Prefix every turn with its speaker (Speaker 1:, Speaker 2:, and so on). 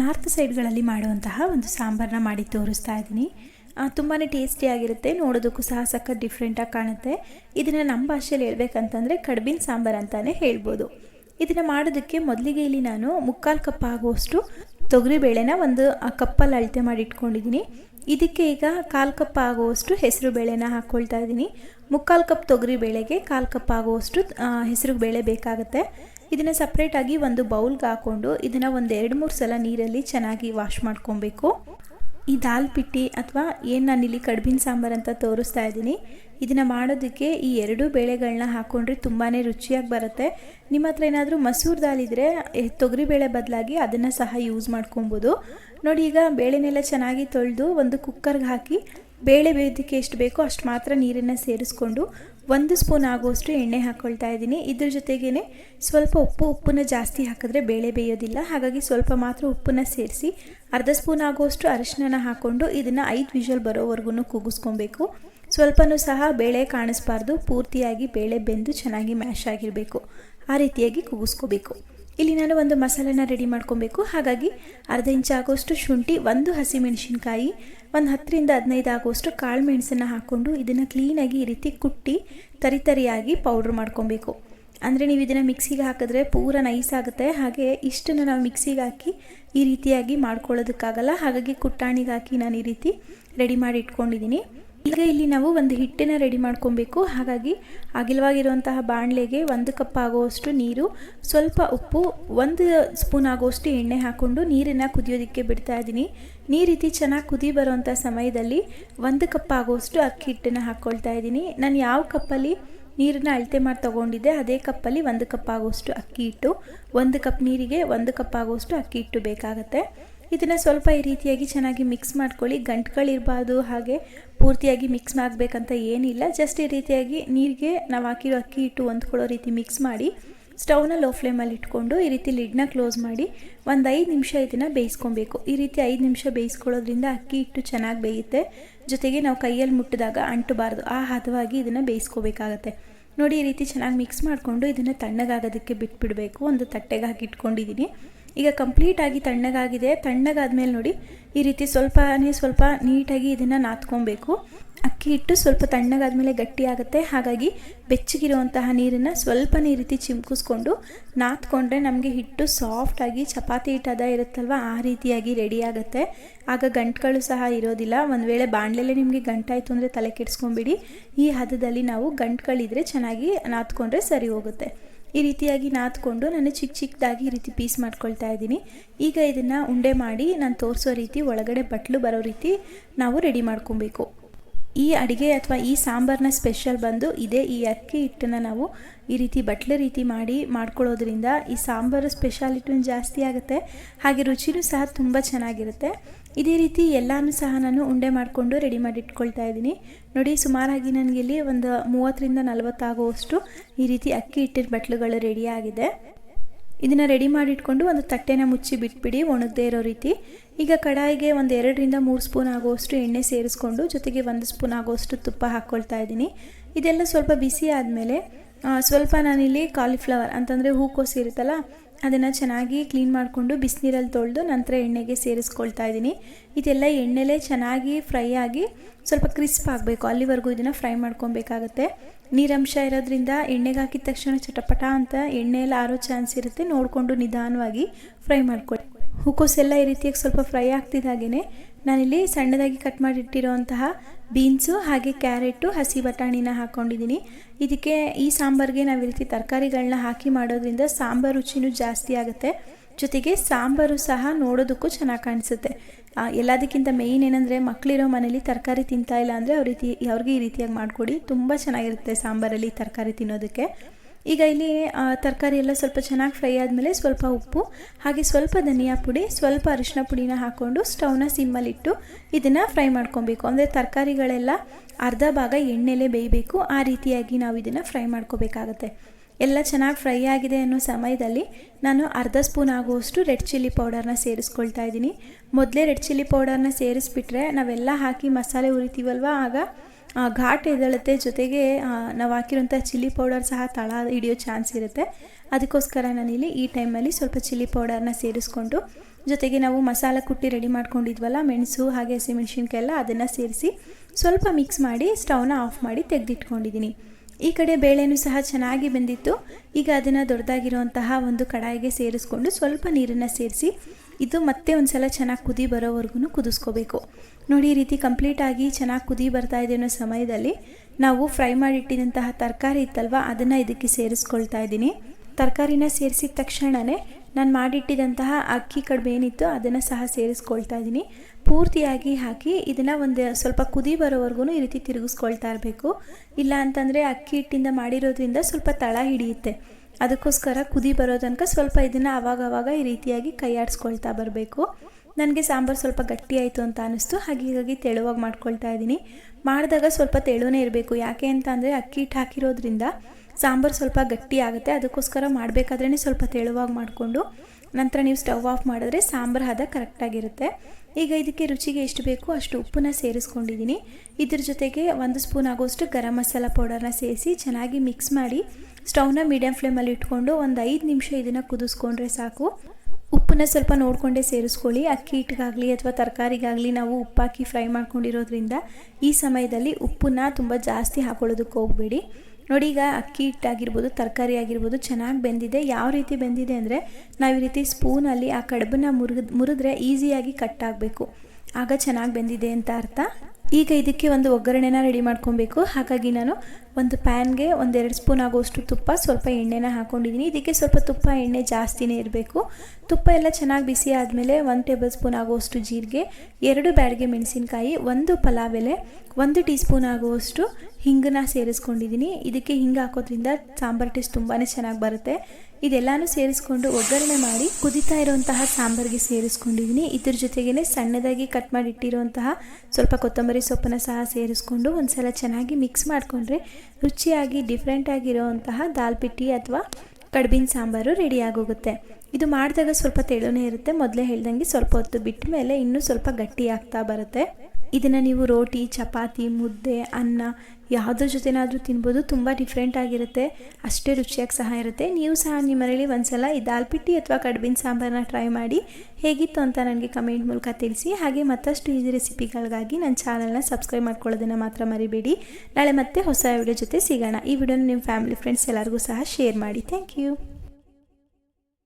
Speaker 1: North ಸೈಡ್ಗಳಲ್ಲಿ ಮಾಡುವಂತಹ ಒಂದು ಸಾಂಬಾರನ್ನ ಮಾಡಿ ತೋರಿಸ್ತಾ ಇದ್ದೀನಿ. ತುಂಬಾ ಟೇಸ್ಟಿಯಾಗಿರುತ್ತೆ ನೋಡೋದಕ್ಕೂ ಸಹ ಸಖತ್ ಡಿಫ್ರೆಂಟಾಗಿ ಕಾಣುತ್ತೆ. ಇದನ್ನು ನಮ್ಮ ಭಾಷೆಯಲ್ಲಿ ಹೇಳ್ಬೇಕಂತಂದರೆ ಕಡ್ಬಿನ ಸಾಂಬಾರು ಅಂತಲೇ ಹೇಳ್ಬೋದು. ಇದನ್ನು ಮಾಡೋದಕ್ಕೆ ಮೊದಲಿಗೆ ಇಲ್ಲಿ ನಾನು ಮುಕ್ಕಾಲು ಕಪ್ ಆಗುವಷ್ಟು ತೊಗರಿಬೇಳೆನ ಒಂದು ಕಪ್ಪಲ್ಲಿ ಅಳತೆ ಮಾಡಿ ಇಟ್ಕೊಂಡಿದ್ದೀನಿ. ಇದಕ್ಕೆ ಈಗ ಕಾಲು ಕಪ್ ಆಗುವಷ್ಟು ಹೆಸರು ಬೇಳೆನ ಹಾಕ್ಕೊಳ್ತಾ ಇದ್ದೀನಿ. ಮುಕ್ಕಾಲು ಕಪ್ ತೊಗರಿ ಬೇಳೆಗೆ ಕಾಲು ಕಪ್ ಆಗುವಷ್ಟು ಹೆಸರು ಬೇಳೆ ಬೇಕಾಗುತ್ತೆ. ಇದನ್ನು ಸಪ್ರೇಟಾಗಿ ಒಂದು ಬೌಲ್ಗೆ ಹಾಕ್ಕೊಂಡು ಇದನ್ನು ಒಂದು ಎರಡು ಮೂರು ಸಲ ನೀರಲ್ಲಿ ಚೆನ್ನಾಗಿ ವಾಶ್ ಮಾಡ್ಕೊಬೇಕು. ಈ ದಾಲ್ ಪಿಟ್ಟಿ ಅಥವಾ ಏನು ನಾನು ಇಲ್ಲಿ ಕಡ್ಬಿನ ಸಾಂಬಾರು ಅಂತ ತೋರಿಸ್ತಾ ಇದ್ದೀನಿ. ಇದನ್ನು ಮಾಡೋದಕ್ಕೆ ಈ ಎರಡು ಬೇಳೆಗಳನ್ನ ಹಾಕ್ಕೊಂಡ್ರೆ ತುಂಬಾ ರುಚಿಯಾಗಿ ಬರುತ್ತೆ. ನಿಮ್ಮ ಹತ್ರ ಏನಾದರೂ ಮಸೂರ್ ದಾಲ್ ಇದ್ದರೆ ತೊಗರಿ ಬೇಳೆ ಬದಲಾಗಿ ಅದನ್ನು ಸಹ ಯೂಸ್ ಮಾಡ್ಕೊಬೋದು. ನೋಡಿ ಈಗ ಬೇಳೆನೆಲ್ಲ ಚೆನ್ನಾಗಿ ತೊಳೆದು ಒಂದು ಕುಕ್ಕರ್ಗೆ ಹಾಕಿ, ಬೇಳೆ ಬೇಯೋದಕ್ಕೆ ಎಷ್ಟು ಬೇಕೋ ಅಷ್ಟು ಮಾತ್ರ ನೀರನ್ನು ಸೇರಿಸ್ಕೊಂಡು ಒಂದು ಸ್ಪೂನ್ ಆಗುವಷ್ಟು ಎಣ್ಣೆ ಹಾಕ್ಕೊಳ್ತಾ ಇದ್ದೀನಿ. ಇದ್ರ ಜೊತೆಗೇ ಸ್ವಲ್ಪ ಉಪ್ಪು, ಉಪ್ಪನ್ನು ಜಾಸ್ತಿ ಹಾಕಿದ್ರೆ ಬೇಳೆ ಬೇಯೋದಿಲ್ಲ. ಹಾಗಾಗಿ ಸ್ವಲ್ಪ ಮಾತ್ರ ಉಪ್ಪನ್ನು ಸೇರಿಸಿ ಅರ್ಧ ಸ್ಪೂನ್ ಆಗುವಷ್ಟು ಅರಿಶಿನ ಹಾಕ್ಕೊಂಡು ಇದನ್ನು ಐದು ವಿಷಲ್ ಬರೋವರೆಗೂ ಕೂಗಿಸ್ಕೊಬೇಕು. ಸ್ವಲ್ಪನೂ ಸಹ ಬೇಳೆ ಕಾಣಿಸ್ಬಾರ್ದು. ಪೂರ್ತಿಯಾಗಿ ಬೇಳೆ ಬೆಂದು ಚೆನ್ನಾಗಿ ಮ್ಯಾಶ್ ಆಗಿರಬೇಕು. ಆ ರೀತಿಯಾಗಿ ಕೂಗಿಸ್ಕೋಬೇಕು. ಇಲ್ಲಿ ನಾನು ಒಂದು ಮಸಾಲೆನ ರೆಡಿ ಮಾಡ್ಕೊಬೇಕು. ಹಾಗಾಗಿ ಅರ್ಧ ಇಂಚ್ ಆಗೋಷ್ಟು ಶುಂಠಿ, ಒಂದು ಹಸಿಮೆಣಸಿನ್ಕಾಯಿ, ಒಂದು ಹತ್ತರಿಂದ ಹದಿನೈದು ಆಗೋಷ್ಟು ಕಾಳು ಮೆಣಸನ್ನು ಹಾಕ್ಕೊಂಡು ಇದನ್ನು ಕ್ಲೀನಾಗಿ ಈ ರೀತಿ ಕುಟ್ಟಿ ತರಿತರಿಯಾಗಿ ಪೌಡ್ರ್ ಮಾಡ್ಕೊಬೇಕು. ಅಂದರೆ ನೀವು ಇದನ್ನು ಮಿಕ್ಸಿಗೆ ಹಾಕಿದ್ರೆ ಪೂರ ನೈಸ್ ಆಗುತ್ತೆ. ಹಾಗೆ ಇಷ್ಟನ್ನು ನಾವು ಮಿಕ್ಸಿಗೆ ಹಾಕಿ ಈ ರೀತಿಯಾಗಿ ಮಾಡ್ಕೊಳ್ಳೋದಕ್ಕಾಗಲ್ಲ. ಹಾಗಾಗಿ ಕುಟ್ಟಾಣಿಗೆ ಹಾಕಿ ನಾನು ಈ ರೀತಿ ರೆಡಿ ಮಾಡಿ ಇಟ್ಕೊಂಡಿದ್ದೀನಿ. ಈಗ ಇಲ್ಲಿ ನಾವು ಒಂದು ಹಿಟ್ಟನ್ನು ರೆಡಿ ಮಾಡ್ಕೊಬೇಕು. ಹಾಗಾಗಿ ಅಗಿಲವಾಗಿರುವಂತಹ ಬಾಣಲೆಗೆ ಒಂದು ಕಪ್ ಆಗುವಷ್ಟು ನೀರು, ಸ್ವಲ್ಪ ಉಪ್ಪು, ಒಂದು ಸ್ಪೂನ್ ಆಗುವಷ್ಟು ಎಣ್ಣೆ ಹಾಕ್ಕೊಂಡು ನೀರನ್ನು ಕುದಿಯೋದಕ್ಕೆ ಬಿಡ್ತಾ ಇದ್ದೀನಿ. ನೀರು ರೀತಿ ಚೆನ್ನಾಗಿ ಕುದಿ ಬರುವಂಥ ಸಮಯದಲ್ಲಿ ಒಂದು ಕಪ್ ಆಗುವಷ್ಟು ಅಕ್ಕಿ ಹಿಟ್ಟನ್ನು ಹಾಕ್ಕೊಳ್ತಾ ಇದ್ದೀನಿ. ನಾನು ಯಾವ ಕಪ್ಪಲ್ಲಿ ನೀರನ್ನು ಅಳತೆ ಮಾಡಿ ತೊಗೊಂಡಿದ್ದೆ, ಅದೇ ಕಪ್ಪಲ್ಲಿ ಒಂದು ಕಪ್ ಆಗುವಷ್ಟು ಅಕ್ಕಿ ಹಿಟ್ಟು, ಒಂದು ಕಪ್ ನೀರಿಗೆ ಒಂದು ಕಪ್ ಆಗುವಷ್ಟು ಅಕ್ಕಿ ಹಿಟ್ಟು ಬೇಕಾಗುತ್ತೆ. ಇದನ್ನು ಸ್ವಲ್ಪ ಈ ರೀತಿಯಾಗಿ ಚೆನ್ನಾಗಿ ಮಿಕ್ಸ್ ಮಾಡ್ಕೊಳ್ಳಿ. ಗಂಟುಗಳಿರಬಾರ್ದು, ಹಾಗೆ ಪೂರ್ತಿಯಾಗಿ ಮಿಕ್ಸ್ ಮಾಡಬೇಕಂತ ಏನಿಲ್ಲ. ಜಸ್ಟ್ ಈ ರೀತಿಯಾಗಿ ನೀರಿಗೆ ನಾವು ಹಾಕಿರೋ ಅಕ್ಕಿ ಹಿಟ್ಟು ಹೊಂದ್ಕೊಳ್ಳೋ ರೀತಿ ಮಿಕ್ಸ್ ಮಾಡಿ ಸ್ಟವ್ನ ಲೋ ಫ್ಲೇಮಲ್ಲಿ ಇಟ್ಕೊಂಡು ಈ ರೀತಿ ಲಿಡ್ನ ಕ್ಲೋಸ್ ಮಾಡಿ ಒಂದು ಐದು ನಿಮಿಷ ಇದನ್ನು ಬೇಯಿಸ್ಕೊಬೇಕು. ಈ ರೀತಿ ಐದು ನಿಮಿಷ ಬೇಯಿಸ್ಕೊಳ್ಳೋದ್ರಿಂದ ಅಕ್ಕಿ ಹಿಟ್ಟು ಚೆನ್ನಾಗಿ ಬೇಯುತ್ತೆ. ಜೊತೆಗೆ ನಾವು ಕೈಯಲ್ಲಿ ಮುಟ್ಟಿದಾಗ ಅಂಟಬಾರ್ದು. ಆ ಹದವಾಗಿ ಇದನ್ನು ಬೇಯಿಸ್ಕೋಬೇಕಾಗತ್ತೆ. ನೋಡಿ ಈ ರೀತಿ ಚೆನ್ನಾಗಿ ಮಿಕ್ಸ್ ಮಾಡಿಕೊಂಡು ಇದನ್ನು ತಣ್ಣಗಾಗೋದಕ್ಕೆ ಬಿಟ್ಬಿಡಬೇಕು. ಒಂದು ತಟ್ಟೆಗೆ ಹಾಕಿ ಇಟ್ಕೊಂಡಿದ್ದೀನಿ ಈಗ ಕಂಪ್ಲೀಟಾಗಿ ತಣ್ಣಗಾಗಿದೆ. ತಣ್ಣಗಾದ್ಮೇಲೆ ನೋಡಿ, ಈ ರೀತಿ ಸ್ವಲ್ಪನೇ ಸ್ವಲ್ಪ ನೀಟಾಗಿ ಇದನ್ನು ನಾದ್ಕೊಬೇಕು ಅಕ್ಕಿ ಹಿಟ್ಟು ಸ್ವಲ್ಪ ತಣ್ಣಗಾದ್ಮೇಲೆ ಗಟ್ಟಿ ಆಗುತ್ತೆ. ಹಾಗಾಗಿ ಬೆಚ್ಚಗಿರುವಂತಹ ನೀರನ್ನು ಸ್ವಲ್ಪನೇ ರೀತಿ ಚಿಮ್ಕಿಸ್ಕೊಂಡು ನಾದ್ಕೊಂಡ್ರೆ ನಮಗೆ ಹಿಟ್ಟು ಸಾಫ್ಟಾಗಿ ಚಪಾತಿ ಹಿಟ್ಟು ಅದ ಇರುತ್ತಲ್ವ, ಆ ರೀತಿಯಾಗಿ ರೆಡಿ ಆಗುತ್ತೆ. ಆಗ ಗಂಟುಗಳು ಸಹ ಇರೋದಿಲ್ಲ. ಒಂದು ವೇಳೆ ಬಾಣಲೆಲೆ ನಿಮಗೆ ಗಂಟಾಯಿತು ಅಂದರೆ ತಲೆ ಕೆಡಿಸ್ಕೊಂಬಿಡಿ ಈ ಹದದಲ್ಲಿ ನಾವು ಗಂಟುಗಳಿದ್ರೆ ಚೆನ್ನಾಗಿ ನಾದ್ಕೊಂಡ್ರೆ ಸರಿ ಹೋಗುತ್ತೆ. ಈ ರೀತಿಯಾಗಿ ನಾದ್ಕೊಂಡು ನಾನು ಚಿಕ್ಕ ಚಿಕ್ಕದಾಗಿ ಈ ರೀತಿ ಪೀಸ್ ಮಾಡ್ಕೊಳ್ತಾ ಇದ್ದೀನಿ. ಈಗ ಇದನ್ನು ಉಂಡೆ ಮಾಡಿ ನಾನು ತೋರಿಸೋ ರೀತಿ ಒಳಗಡೆ ಬಟ್ಲು ಬರೋ ರೀತಿ ನಾವು ರೆಡಿ ಮಾಡ್ಕೊಬೇಕು. ಈ ಅಡುಗೆ ಅಥವಾ ಈ ಸಾಂಬಾರನ್ನ ಸ್ಪೆಷಲ್ ಬಂದು ಇದೇ ಈ ಅಕ್ಕಿ ಹಿಟ್ಟನ್ನು ನಾವು ಈ ರೀತಿ ಬಟ್ಲು ರೀತಿ ಮಾಡಿ ಮಾಡ್ಕೊಳ್ಳೋದ್ರಿಂದ ಈ ಸಾಂಬಾರು ಸ್ಪೆಷಾಲಿಟಿನೂ ಜಾಸ್ತಿ ಆಗುತ್ತೆ. ಹಾಗೆ ರುಚಿನೂ ಸಹ ತುಂಬ ಚೆನ್ನಾಗಿರುತ್ತೆ. ಇದೇ ರೀತಿ ಎಲ್ಲನೂ ಸಹ ನಾನು ಉಂಡೆ ಮಾಡಿಕೊಂಡು ರೆಡಿ ಮಾಡಿ ಇಟ್ಕೊಳ್ತಾ ಇದ್ದೀನಿ. ನೋಡಿ, ಸುಮಾರಾಗಿ ನನಗೆ ಇಲ್ಲಿ ಒಂದು ಮೂವತ್ತರಿಂದ ನಲವತ್ತಾಗುವಷ್ಟು ಈ ರೀತಿ ಅಕ್ಕಿ ಹಿಟ್ಟಿನ ಬಟ್ಲುಗಳು ರೆಡಿಯಾಗಿದೆ ಇದನ್ನು ರೆಡಿ ಮಾಡಿಟ್ಕೊಂಡು ಒಂದು ತಟ್ಟೆನ ಮುಚ್ಚಿ ಬಿಟ್ಬಿಡಿ, ಒಣಗದೇ ಇರೋ ರೀತಿ. ಈಗ ಕಡಾಯಿಗೆ ಒಂದು ಎರಡರಿಂದ ಮೂರು ಸ್ಪೂನ್ ಆಗುವಷ್ಟು ಎಣ್ಣೆ ಸೇರಿಸ್ಕೊಂಡು, ಜೊತೆಗೆ ಒಂದು ಸ್ಪೂನ್ ಆಗುವಷ್ಟು ತುಪ್ಪ ಹಾಕ್ಕೊಳ್ತಾ ಇದ್ದೀನಿ. ಇದೆಲ್ಲ ಸ್ವಲ್ಪ ಬಿಸಿ ಆದಮೇಲೆ ಸ್ವಲ್ಪ ನಾನಿಲ್ಲಿ ಕಾಲಿಫ್ಲವರ್ ಅಂತಂದರೆ ಹೂಕೋಸು ಇರುತ್ತಲ್ಲ ಅದನ್ನು ಚೆನ್ನಾಗಿ ಕ್ಲೀನ್ ಮಾಡಿಕೊಂಡು ಬಿಸಿನೀರಲ್ಲಿ ತೊಳೆದು ನಂತರ ಎಣ್ಣೆಗೆ ಸೇರಿಸ್ಕೊಳ್ತಾ ಇದ್ದೀನಿ. ಇದೆಲ್ಲ ಎಣ್ಣೆಲೇ ಚೆನ್ನಾಗಿ ಫ್ರೈ ಆಗಿ ಸ್ವಲ್ಪ ಕ್ರಿಸ್ಪ್ ಆಗಬೇಕು. ಅಲ್ಲಿವರೆಗೂ ಇದನ್ನು ಫ್ರೈ ಮಾಡ್ಕೊಬೇಕಾಗತ್ತೆ. ನೀರಂಶ ಇರೋದ್ರಿಂದ ಎಣ್ಣೆಗೆ ಹಾಕಿದ ತಕ್ಷಣ ಚಟಪಟ ಅಂತ ಎಣ್ಣೆಯಲ್ಲಿ ಆರೋ ಚಾನ್ಸ್ ಇರುತ್ತೆ. ನೋಡಿಕೊಂಡು ನಿಧಾನವಾಗಿ ಫ್ರೈ ಮಾಡ್ಕೊಳ್ಳಿ. ಹೂಕೋಸೆಲ್ಲ ಈ ರೀತಿಯಾಗಿ ಸ್ವಲ್ಪ ಫ್ರೈ ಆಗ್ತಿದ್ದಾಗೇ ನಾನಿಲ್ಲಿ ಸಣ್ಣದಾಗಿ ಕಟ್ ಮಾಡಿಟ್ಟಿರುವಂತಹ ಬೀನ್ಸು ಹಾಗೆ ಕ್ಯಾರೆಟು ಹಸಿ ಬಟಾಣಿನ ಹಾಕ್ಕೊಂಡಿದ್ದೀನಿ ಇದಕ್ಕೆ ಈ ಸಾಂಬಾರಿಗೆ ನಾವು ಈ ರೀತಿ ತರಕಾರಿಗಳನ್ನ ಹಾಕಿ ಮಾಡೋದ್ರಿಂದ ಸಾಂಬಾರು ರುಚಿನೂ ಜಾಸ್ತಿ ಆಗುತ್ತೆ. ಜೊತೆಗೆ ಸಾಂಬಾರು ಸಹ ನೋಡೋದಕ್ಕೂ ಚೆನ್ನಾಗಿ ಕಾಣಿಸುತ್ತೆ. ಎಲ್ಲದಕ್ಕಿಂತ ಮೇಯ್ನ್ ಏನಂದರೆ ಮಕ್ಕಳಿರೋ ಮನೇಲಿ ತರಕಾರಿ ತಿಂತಾ ಇಲ್ಲ ಅಂದರೆ ಅವ್ರ ರೀತಿ, ಅವ್ರಿಗೆ ಈ ರೀತಿಯಾಗಿ ಮಾಡಿಕೊಡಿ. ತುಂಬ ಚೆನ್ನಾಗಿರುತ್ತೆ ಸಾಂಬಾರಲ್ಲಿ ತರಕಾರಿ ತಿನ್ನೋದಕ್ಕೆ. ಈಗ ಇಲ್ಲಿ ತರಕಾರಿ ಎಲ್ಲ ಸ್ವಲ್ಪ ಚೆನ್ನಾಗಿ ಫ್ರೈ ಆದಮೇಲೆ ಸ್ವಲ್ಪ ಉಪ್ಪು, ಹಾಗೆ ಸ್ವಲ್ಪ ಧನಿಯಾ ಪುಡಿ, ಸ್ವಲ್ಪ ಅರಿಶಿನ ಪುಡಿನ ಹಾಕ್ಕೊಂಡು ಸ್ಟವ್ನ ಸಿಮ್ಮಲ್ಲಿಟ್ಟು ಇದನ್ನು ಫ್ರೈ ಮಾಡ್ಕೊಬೇಕು. ಅಂದರೆ ತರಕಾರಿಗಳೆಲ್ಲ ಅರ್ಧ ಭಾಗ ಎಣ್ಣೆಲೆ ಬೇಯಬೇಕು. ಆ ರೀತಿಯಾಗಿ ನಾವು ಇದನ್ನು ಫ್ರೈ ಮಾಡ್ಕೋಬೇಕಾಗತ್ತೆ. ಎಲ್ಲ ಚೆನ್ನಾಗಿ ಫ್ರೈ ಆಗಿದೆ ಅನ್ನೋ ಸಮಯದಲ್ಲಿ ನಾನು ಅರ್ಧ ಸ್ಪೂನ್ ಆಗುವಷ್ಟು ರೆಡ್ ಚಿಲ್ಲಿ ಪೌಡರ್ನ ಸೇರಿಸ್ಕೊಳ್ತಾ ಇದ್ದೀನಿ. ಮೊದಲೇ ರೆಡ್ ಚಿಲ್ಲಿ ಪೌಡರ್ನ ಸೇರಿಸ್ಬಿಟ್ರೆ ನಾವೆಲ್ಲ ಹಾಕಿ ಮಸಾಲೆ ಉರಿತೀವಲ್ವ? ಆಗ ಘಾಟ್ ಎದ್ದೇಳುತ್ತೆ ಜೊತೆಗೆ ನಾವು ಹಾಕಿರೋಂಥ ಚಿಲ್ಲಿ ಪೌಡರ್ ಸಹ ತಳ ಹಿಡಿಯೋ ಚಾನ್ಸ್ ಇರುತ್ತೆ. ಅದಕ್ಕೋಸ್ಕರ ನಾನಿಲ್ಲಿ ಈ ಟೈಮಲ್ಲಿ ಸ್ವಲ್ಪ ಚಿಲ್ಲಿ ಪೌಡರ್ನ ಸೇರಿಸ್ಕೊಂಡು, ಜೊತೆಗೆ ನಾವು ಮಸಾಲ ಕುಟ್ಟಿ ರೆಡಿ ಮಾಡ್ಕೊಂಡಿದ್ವಲ್ಲ, ಮೆಣಸು ಹಾಗೆ ಹಸಿಮೆಣಸಿನ್ಕಾಯಿ ಎಲ್ಲ ಅದನ್ನು ಸೇರಿಸಿ ಸ್ವಲ್ಪ ಮಿಕ್ಸ್ ಮಾಡಿ ಸ್ಟವ್ನ ಆಫ್ ಮಾಡಿ ತೆಗೆದಿಟ್ಕೊಂಡಿದ್ದೀನಿ ಈ ಕಡೆ ಬೇಳೆನೂ ಸಹ ಚೆನ್ನಾಗಿ ಬೆಂದಿತ್ತು. ಈಗ ಅದನ್ನು ದೊಡ್ಡದಾಗಿರುವಂತಹ ಒಂದು ಕಡಾಯಿಗೆ ಸೇರಿಸ್ಕೊಂಡು ಸ್ವಲ್ಪ ನೀರನ್ನು ಸೇರಿಸಿ, ಇದು ಮತ್ತೆ ಒಂದು ಸಲ ಚೆನ್ನಾಗಿ ಕುದಿ ಬರೋವರೆಗೂ ಕುದಿಸ್ಕೋಬೇಕು. ನೋಡಿ, ಈ ರೀತಿ ಕಂಪ್ಲೀಟಾಗಿ ಚೆನ್ನಾಗಿ ಕುದಿ ಬರ್ತಾ ಇದೆ ಅನ್ನೋ ಸಮಯದಲ್ಲಿ ನಾವು ಫ್ರೈ ಮಾಡಿಟ್ಟಿದಂತಹ ತರಕಾರಿ ಇತ್ತಲ್ವ, ಅದನ್ನು ಇದಕ್ಕೆ ಸೇರಿಸ್ಕೊಳ್ತಾ ಇದ್ದೀನಿ. ತರಕಾರಿನ ಸೇರಿಸಿದ ತಕ್ಷಣವೇ ನಾನು ಮಾಡಿಟ್ಟಿದಂತಹ ಅಕ್ಕಿ ಕಡಿಮೆ ಏನಿತ್ತು ಅದನ್ನು ಸಹ ಸೇರಿಸ್ಕೊಳ್ತಾ ಇದ್ದೀನಿ. ಪೂರ್ತಿಯಾಗಿ ಹಾಕಿ ಇದನ್ನು ಒಂದು ಸ್ವಲ್ಪ ಕುದಿ ಬರೋವರೆಗೂ ಈ ರೀತಿ ತಿರುಗಿಸ್ಕೊಳ್ತಾ ಇರಬೇಕು. ಇಲ್ಲ ಅಂತಂದರೆ ಅಕ್ಕಿ ಹಿಟ್ಟಿಂದ ಮಾಡಿರೋದ್ರಿಂದ ಸ್ವಲ್ಪ ತಳ ಹಿಡಿಯುತ್ತೆ. ಅದಕ್ಕೋಸ್ಕರ ಕುದಿ ಬರೋ ತನಕ ಸ್ವಲ್ಪ ಇದನ್ನು ಆವಾಗವಾಗ ಆವಾಗ ಈ ರೀತಿಯಾಗಿ ಕೈ ಆಡಿಸ್ಕೊಳ್ತಾ ಬರಬೇಕು. ನನಗೆ ಸಾಂಬಾರು ಸ್ವಲ್ಪ ಗಟ್ಟಿ ಆಯಿತು ಅಂತ ಅನ್ನಿಸ್ತು ಹಾಗೆ ಹೀಗಾಗಿ ತೆಳುವಾಗಿ ಮಾಡ್ಕೊಳ್ತಾ ಇದ್ದೀನಿ. ಮಾಡಿದಾಗ ಸ್ವಲ್ಪ ತೆಳುವೇ ಇರಬೇಕು. ಯಾಕೆ ಅಂತ ಅಂದರೆ ಅಕ್ಕಿ ಹಿಟ್ಟು ಹಾಕಿರೋದ್ರಿಂದ ಸಾಂಬಾರು ಸ್ವಲ್ಪ ಗಟ್ಟಿ ಆಗುತ್ತೆ. ಅದಕ್ಕೋಸ್ಕರ ಮಾಡಬೇಕಾದ್ರೇ ಸ್ವಲ್ಪ ತೆಳುವಾಗಿ ಮಾಡಿಕೊಂಡು ನಂತರ ನೀವು ಸ್ಟವ್ ಆಫ್ ಮಾಡಿದ್ರೆ ಸಾಂಬಾರು ಹದ ಕರೆಕ್ಟಾಗಿರುತ್ತೆ ಈಗ ಇದಕ್ಕೆ ರುಚಿಗೆ ಎಷ್ಟು ಬೇಕು ಅಷ್ಟು ಉಪ್ಪನ್ನ ಸೇರಿಸ್ಕೊಂಡಿದ್ದೀನಿ. ಇದ್ರ ಜೊತೆಗೆ ಒಂದು ಸ್ಪೂನ್ ಆಗೋಷ್ಟು ಗರಂ ಮಸಾಲ ಪೌಡರ್ನ ಸೇರಿಸಿ ಚೆನ್ನಾಗಿ ಮಿಕ್ಸ್ ಮಾಡಿ ಸ್ಟವ್ನ ಮೀಡಿಯಂ ಫ್ಲೇಮಲ್ಲಿ ಇಟ್ಕೊಂಡು ಒಂದು ಐದು ನಿಮಿಷ ಇದನ್ನು ಕುದಿಸ್ಕೊಂಡ್ರೆ ಸಾಕು. ಉಪ್ಪನ್ನ ಸ್ವಲ್ಪ ನೋಡಿಕೊಂಡೇ ಸೇರಿಸ್ಕೊಳ್ಳಿ. ಅಕ್ಕಿ ಹಿಟ್ಟಿಗಾಗಲಿ ಅಥವಾ ತರಕಾರಿಗಾಗಲಿ ನಾವು ಉಪ್ಪಾಕಿ ಫ್ರೈ ಮಾಡ್ಕೊಂಡಿರೋದ್ರಿಂದ ಈ ಸಮಯದಲ್ಲಿ ಉಪ್ಪನ್ನ ತುಂಬ ಜಾಸ್ತಿ ಹಾಕೊಳ್ಳೋದಕ್ಕೆ ಹೋಗಬೇಡಿ. ನೋಡಿ, ಈಗ ಅಕ್ಕಿ ಹಿಟ್ಟಾಗಿರ್ಬೋದು, ತರಕಾರಿ ಆಗಿರ್ಬೋದು ಚೆನ್ನಾಗಿ ಬೆಂದಿದೆ. ಯಾವ ರೀತಿ ಬೆಂದಿದೆ ಅಂದರೆ ನಾವು ಈ ರೀತಿ ಸ್ಪೂನಲ್ಲಿ ಆ ಕಡುಬನ್ನ ಮುರಿದ್, ಮುರಿದ್ರೆ ಈಸಿಯಾಗಿ ಕಟ್ ಆಗಬೇಕು. ಆಗ ಚೆನ್ನಾಗಿ ಬೆಂದಿದೆ ಅಂತ ಅರ್ಥ? ಈಗ ಇದಕ್ಕೆ ಒಂದು ಒಗ್ಗರಣೆನ ರೆಡಿ ಮಾಡ್ಕೊಬೇಕು. ಹಾಗಾಗಿ ನಾನು ಒಂದು ಪ್ಯಾನ್ಗೆ ಒಂದೆರಡು ಸ್ಪೂನ್ ಆಗುವಷ್ಟು ತುಪ್ಪ, ಸ್ವಲ್ಪ ಎಣ್ಣೆನ ಹಾಕೊಂಡಿದ್ದೀನಿ ಇದಕ್ಕೆ ಸ್ವಲ್ಪ ತುಪ್ಪ, ಎಣ್ಣೆ ಜಾಸ್ತಿನೇ ಇರಬೇಕು. ತುಪ್ಪ ಎಲ್ಲ ಚೆನ್ನಾಗಿ ಬಿಸಿ ಆದಮೇಲೆ ಒಂದು ಟೇಬಲ್ ಸ್ಪೂನ್ ಆಗುವಷ್ಟು ಜೀರಿಗೆ, ಎರಡು ಬ್ಯಾಡಿಗೆ ಮೆಣಸಿನ್ಕಾಯಿ, ಒಂದು ಪಲಾವ್ ಎಲೆ ಒಂದು ಟೀ ಸ್ಪೂನ್ ಆಗುವಷ್ಟು ಹಿಂಗನ್ನ ಸೇರಿಸ್ಕೊಂಡಿದ್ದೀನಿ ಇದಕ್ಕೆ ಹಿಂಗೆ ಹಾಕೋದ್ರಿಂದ ಸಾಂಬಾರು ಟೇಸ್ಟ್ ತುಂಬಾ ಚೆನ್ನಾಗಿ ಬರುತ್ತೆ. ಇದೆಲ್ಲನೂ ಸೇರಿಸ್ಕೊಂಡು ಒಗ್ಗರಣೆ ಮಾಡಿ ಕುದಿತಾ ಇರುವಂತಹ ಸಾಂಬಾರಿಗೆ ಸೇರಿಸ್ಕೊಂಡಿದ್ದೀನಿ ಇದ್ರ ಜೊತೆಗೇ ಸಣ್ಣದಾಗಿ ಕಟ್ ಮಾಡಿ ಇಟ್ಟಿರುವಂತಹ ಸ್ವಲ್ಪ ಕೊತ್ತಂಬರಿ ಸೊಪ್ಪನ್ನು ಸಹ ಸೇರಿಸ್ಕೊಂಡು ಒಂದ್ಸಲ ಚೆನ್ನಾಗಿ ಮಿಕ್ಸ್ ಮಾಡಿಕೊಂಡ್ರೆ ರುಚಿಯಾಗಿ ಡಿಫ್ರೆಂಟ್ ಆಗಿರುವಂತಹ ದಾಲ್ ಪಿಟ್ಟಿ ಅಥವಾ ಕಡ್ಬಿನ ಸಾಂಬಾರು ರೆಡಿ ಆಗೋಗುತ್ತೆ. ಇದು ಮಾಡಿದಾಗ ಸ್ವಲ್ಪ ತೆಳುನೇ ಇರುತ್ತೆ. ಮೊದಲೇ ಹೇಳ್ದಂಗೆ ಸ್ವಲ್ಪ ಹೊತ್ತು ಬಿಟ್ಟ ಮೇಲೆ ಇನ್ನೂ ಸ್ವಲ್ಪ ಗಟ್ಟಿ ಆಗ್ತಾ ಬರುತ್ತೆ. ಇದನ್ನು ನೀವು ರೋಟಿ, ಚಪಾತಿ, ಮುದ್ದೆ, ಅನ್ನ ಯಾವುದ್ರ ಜೊತೆನಾದರೂ ತಿನ್ಬೋದು, ತುಂಬ ಡಿಫ್ರೆಂಟ್ ಆಗಿರುತ್ತೆ. ಅಷ್ಟೇ ರುಚಿಯಾಗಿ ಸಹ ಇರುತ್ತೆ. ನೀವು ಸಹ ನಿಮ್ಮ ಮನೇಲಿ ಒಂದ್ಸಲ ಈ ದಾಲ್ ಪಿಟ್ಟಿ ಅಥವಾ ಕಡ್ಬಿನ ಸಾಂಬಾರನ್ನ ಟ್ರೈ ಮಾಡಿ ಹೇಗಿತ್ತು ಅಂತ ನನಗೆ ಕಮೆಂಟ್ ಮೂಲಕ ತಿಳಿಸಿ. ಹಾಗೆ ಮತ್ತಷ್ಟು ಈಸಿ ರೆಸಿಪಿಗಳಿಗಾಗಿ ನನ್ನ ಚಾನಲ್ನ ಸಬ್ಸ್ಕ್ರೈಬ್ ಮಾಡ್ಕೊಳ್ಳೋದನ್ನು ಮಾತ್ರ ಮರಿಬೇಡಿ. ನಾಳೆ ಮತ್ತೆ ಹೊಸ ವಿಡಿಯೋ ಜೊತೆ ಸಿಗೋಣ. ಈ ವಿಡಿಯೋನ ನಿಮ್ಮ ಫ್ಯಾಮಿಲಿ ಫ್ರೆಂಡ್ಸ್ ಎಲ್ಲರಿಗೂ ಸಹ ಶೇರ್ ಮಾಡಿ. Thank you